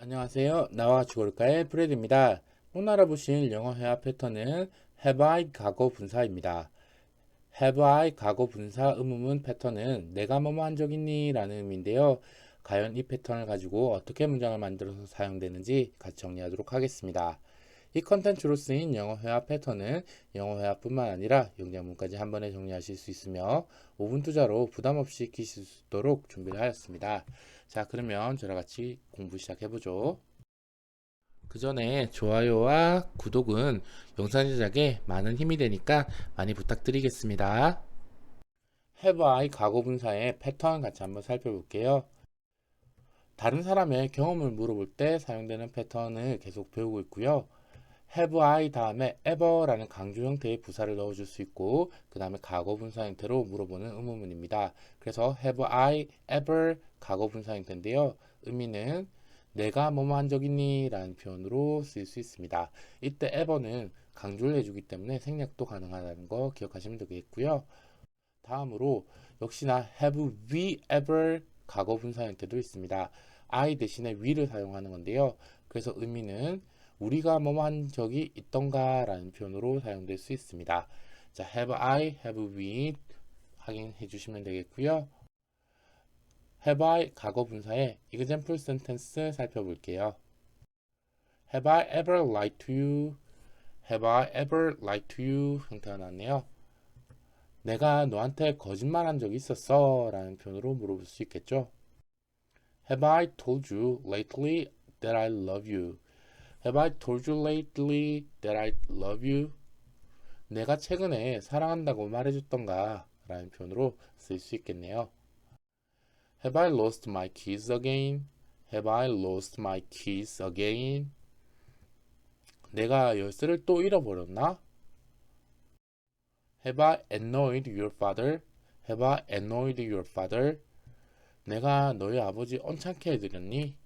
안녕하세요. 나와 죽을까의 프레드입니다. 오늘 알아보실 영어 회화 패턴은 have I 과거 분사입니다. have I 과거 분사 의문문 패턴은 내가 뭐뭐 한 적 있니? 라는 의미인데요. 과연 이 패턴을 가지고 어떻게 문장을 만들어서 사용되는지 같이 정리하도록 하겠습니다. 이 컨텐츠로 쓰인 영어 회화 패턴은 영어 회화뿐만 아니라 영장문까지 한 번에 정리하실 수 있으며 5분 투자로 부담 없이 익히실 수 있도록 준비를 하였습니다. 자, 그러면 저랑 같이 공부 시작해보죠. 그 전에 좋아요와 구독은 영상 제작에 많은 힘이 되니까 많이 부탁드리겠습니다. have I 과거 분사의 패턴 같이 한번 살펴볼게요. 다른 사람의 경험을 물어볼 때 사용되는 패턴을 계속 배우고 있고요. Have I 다음에 ever라는 강조 형태의 부사를 넣어줄 수 있고 그 다음에 과거 분사 형태로 물어보는 의문문입니다. 그래서 have I ever 과거 분사 형태인데요. 의미는 내가 뭐뭐 한 적 있니? 라는 표현으로 쓰일 수 있습니다. 이때 ever는 강조를 해주기 때문에 생략도 가능하다는 거 기억하시면 되겠고요. 다음으로 역시나 have we ever 과거 분사 형태도 있습니다. I 대신에 we를 사용하는 건데요. 그래서 의미는 우리가 뭐뭐 한 적이 있던가 라는 표현으로 사용될 수 있습니다. 자, have I, have we 확인해 주시면 되겠고요. have I 과거 분사의 example sentence 살펴볼게요. have I ever lied to you? have I ever lied to you? 형태가 나왔네요. 내가 너한테 거짓말한 적이 있었어? 라는 표현으로 물어볼 수 있겠죠. Have I told you lately that I love you? Have I told you lately that I love you? 내가 최근에 사랑한다고 말해줬던가? 라는 표현으로 쓸 수 있겠네요. Have I lost my keys again? Have I lost my keys again? 내가 열쇠를 또 잃어버렸나? Have I annoyed your father? Have I annoyed your father? 내가 너희 아버지 언짢게 해드렸니?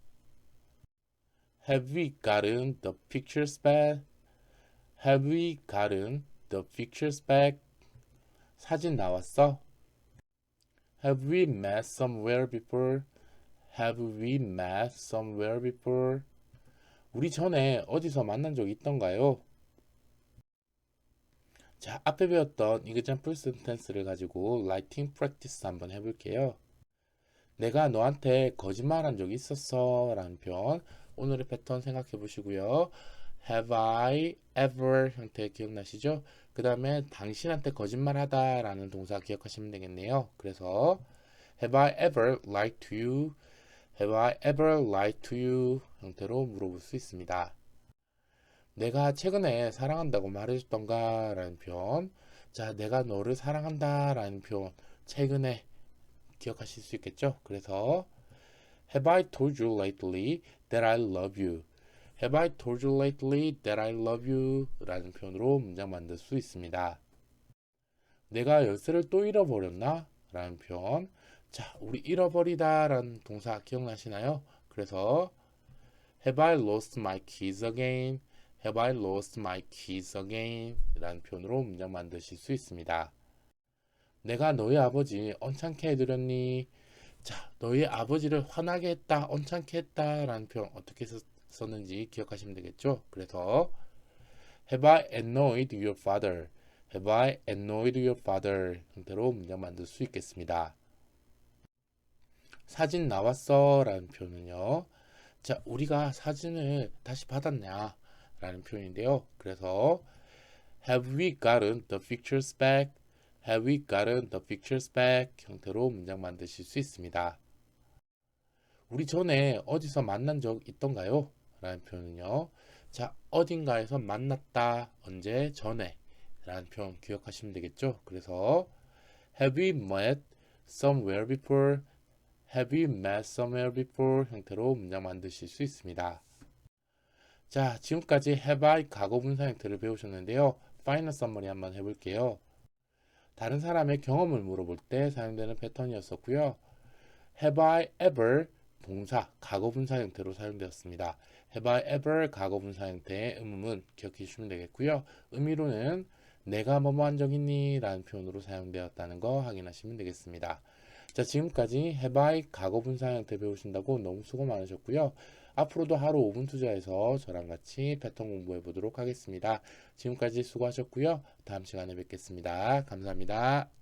Have we gotten the pictures back? Have we gotten the pictures back? 사진 나왔어? Have we met somewhere before? Have we met somewhere before? 우리 전에 어디서 만난 적 있던가요? 자, 앞에 배웠던 example sentence를 가지고 writing practice 한번 해볼게요. 내가 너한테 거짓말한 적 있었어 라는 표현 오늘의 패턴 생각해 보시고요. Have I ever 형태 기억나시죠? 그 다음에 당신한테 거짓말하다 라는 동사 기억하시면 되겠네요. 그래서 Have I ever lied to you? Have I ever lied to you? 형태로 물어볼 수 있습니다. 내가 최근에 사랑한다고 말해줬던가 라는 표현 자 내가 너를 사랑한다 라는 표현 최근에 기억하실 수 있겠죠? 그래서 Have I told you lately that I love you? Have I told you lately that I love you? 라는 표현으로 문장 만들 수 있습니다. 내가 열쇠를 또 잃어버렸나? 라는 표현. 자, 우리 잃어버리다 라는 동사 기억나시나요? 그래서 Have I lost my keys again? Have I lost my keys again? 라는 표현으로 문장 만드실 수 있습니다. 내가 너희 아버지 언짢게 해드렸니? 자, 너희 아버지를 화나게 했다, 언짢게 했다 라는 표현 어떻게 썼, 썼는지 기억하시면 되겠죠? 그래서 Have I annoyed your father? Have I annoyed your father? 형태로 문장 만들 수 있겠습니다. 사진 나왔어 라는 표현은요. 자, 우리가 사진을 다시 받았냐 라는 표현인데요. 그래서 Have we gotten the pictures back? Have we gotten the pictures back? 형태로 문장 만드실 수 있습니다. 우리 전에 어디서 만난 적 있던가요? 라는 표현은요. 자, 어딘가에서 만났다. 언제? 전에. 라는 표현 기억하시면 되겠죠? 그래서 Have we met somewhere before? Have we met somewhere before? 형태로 문장 만드실 수 있습니다. 자, 지금까지 have I 과거 분사 형태를 배우셨는데요. 파이널 서머리 한번 해볼게요. 다른 사람의 경험을 물어볼 때 사용되는 패턴이었었고요. Have I ever 동사 과거 분사 형태로 사용되었습니다. Have I ever 과거 분사 형태의 의문문 기억해 주시면 되겠고요. 의미로는 내가 뭐뭐 한 적 있니? 라는 표현으로 사용되었다는 거 확인하시면 되겠습니다. 자, 지금까지 have I 과거 분사 형태 배우신다고 너무 수고 많으셨고요. 앞으로도 하루 5분 투자해서 저랑 같이 패턴 공부해 보도록 하겠습니다. 지금까지 수고하셨고요. 다음 시간에 뵙겠습니다. 감사합니다.